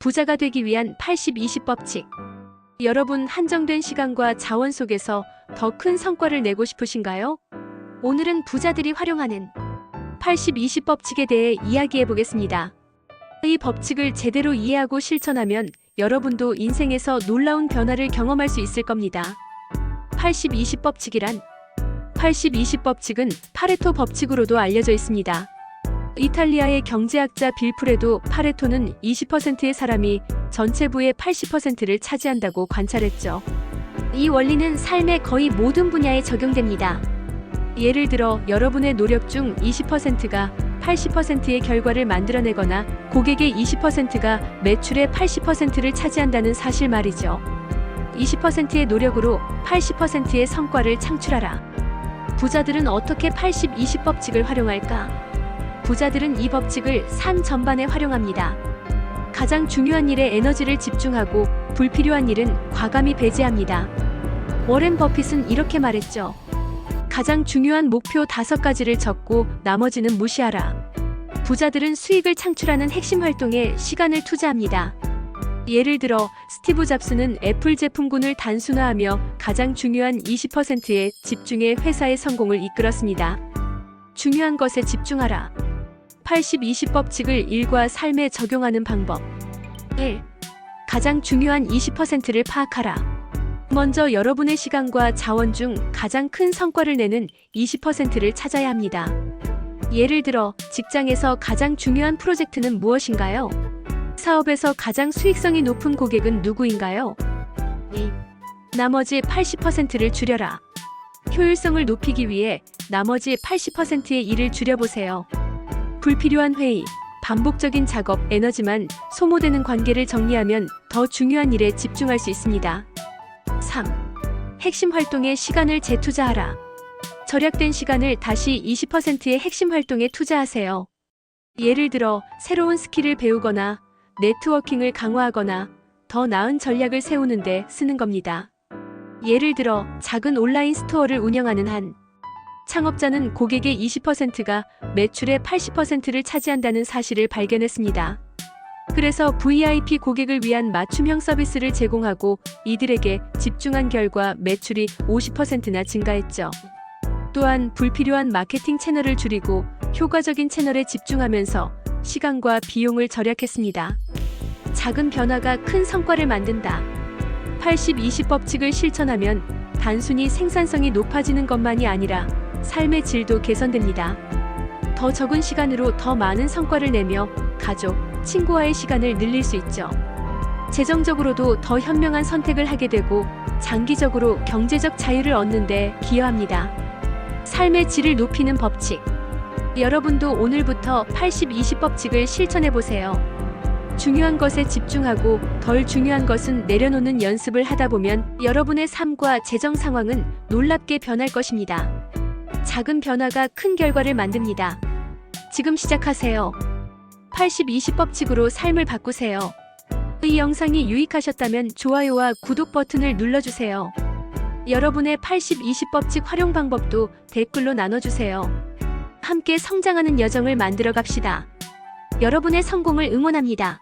부자가 되기 위한 80-20 법칙. 여러분 한정된 시간과 자원 속에서 더 큰 성과를 내고 싶으신가요? 오늘은 부자들이 활용하는 80-20 법칙에 대해 이야기해 보겠습니다. 이 법칙을 제대로 이해하고 실천하면 여러분도 인생에서 놀라운 변화를 경험할 수 있을 겁니다. 80-20 법칙이란 80-20 법칙은 파레토 법칙으로도 알려져 있습니다. 이탈리아의 경제학자 빌프레도 파레토는 20%의 사람이 전체 부의 80%를 차지한다고 관찰했죠. 이 원리는 삶의 거의 모든 분야에 적용됩니다. 예를 들어 여러분의 노력 중 20%가 80%의 결과를 만들어내거나 고객의 20%가 매출의 80%를 차지한다는 사실 말이죠. 20%의 노력으로 80%의 성과를 창출하라. 부자들은 어떻게 80-20 법칙을 활용할까? 부자들은 이 법칙을 삶 전반에 활용합니다. 가장 중요한 일에 에너지를 집중하고 불필요한 일은 과감히 배제합니다. 워렌 버핏은 이렇게 말했죠. 가장 중요한 목표 다섯 가지를 적고 나머지는 무시하라. 부자들은 수익을 창출하는 핵심 활동에 시간을 투자합니다. 예를 들어 스티브 잡스는 애플 제품군을 단순화하며 가장 중요한 20%의 집중해 회사의 성공을 이끌었습니다. 중요한 것에 집중하라. 80-20 법칙을 일과 삶에 적용하는 방법. 1. 가장 중요한 20%를 파악하라. 먼저 여러분의 시간과 자원 중 가장 큰 성과를 내는 20%를 찾아야 합니다. 예를 들어 직장에서 가장 중요한 프로젝트는 무엇인가요? 사업에서 가장 수익성이 높은 고객은 누구인가요? 2. 나머지 80%를 줄여라. 효율성을 높이기 위해 나머지 80%의 일을 줄여보세요. 불필요한 회의, 반복적인 작업, 에너지만 소모되는 관계를 정리하면 더 중요한 일에 집중할 수 있습니다. 3. 핵심 활동에 시간을 재투자하라. 절약된 시간을 다시 20%의 핵심 활동에 투자하세요. 예를 들어 새로운 스킬을 배우거나 네트워킹을 강화하거나 더 나은 전략을 세우는데 쓰는 겁니다. 예를 들어 작은 온라인 스토어를 운영하는 한 창업자는 고객의 20%가 매출의 80%를 차지한다는 사실을 발견했습니다. 그래서 VIP 고객을 위한 맞춤형 서비스를 제공하고 이들에게 집중한 결과 매출이 50%나 증가했죠. 또한 불필요한 마케팅 채널을 줄이고 효과적인 채널에 집중하면서 시간과 비용을 절약했습니다. 작은 변화가 큰 성과를 만든다. 80-20 법칙을 실천하면 단순히 생산성이 높아지는 것만이 아니라 삶의 질도 개선됩니다. 더 적은 시간으로 더 많은 성과를 내며 가족, 친구와의 시간을 늘릴 수 있죠. 재정적으로도 더 현명한 선택을 하게 되고 장기적으로 경제적 자유를 얻는데 기여합니다. 삶의 질을 높이는 법칙. 여러분도 오늘부터 80-20 법칙을 실천해 보세요. 중요한 것에 집중하고 덜 중요한 것은 내려놓는 연습을 하다 보면 여러분의 삶과 재정 상황은 놀랍게 변할 것입니다. 작은 변화가 큰 결과를 만듭니다. 지금 시작하세요. 80-20 법칙으로 삶을 바꾸세요. 이 영상이 유익하셨다면 좋아요와 구독 버튼을 눌러주세요. 여러분의 80-20 법칙 활용 방법도 댓글로 나눠주세요. 함께 성장하는 여정을 만들어 갑시다. 여러분의 성공을 응원합니다.